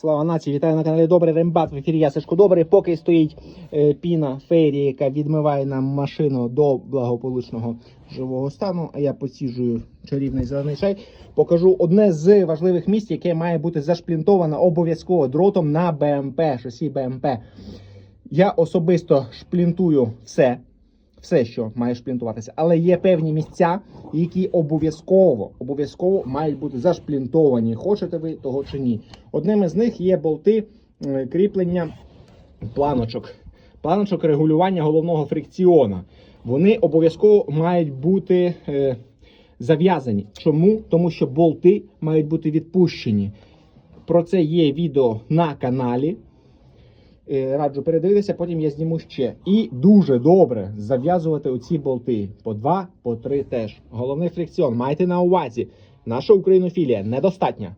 Слава нації, вітаю на каналі Добрий Рембат. В ефірі я Сашко Добрий. Поки стоїть е, піна фейрі, яка відмиває нам машину до благополучного живого стану. А я посіжую чарівний зелений чай. Покажу одне з важливих місць, яке має бути зашплінтовано обов'язково дротом на БМП, шасі БМП. Я особисто шплінтую все, все, що має шплінтуватися, але є певні місця, які обов'язково обов'язково мають бути зашплінтовані. Хочете ви того чи ні? Одним із них є болти е, кріплення планочок, планочок регулювання головного фрикціона. Вони обов'язково мають бути е, зав'язані. Чому? Тому що болти мають бути відпущені. Про це є відео на каналі. Е, Раджу передивитися, потім я зніму ще. І дуже добре зав'язувати оці болти. По два, по три теж. Головний фрикціон. Майте на увазі. Наша українофілія недостатня.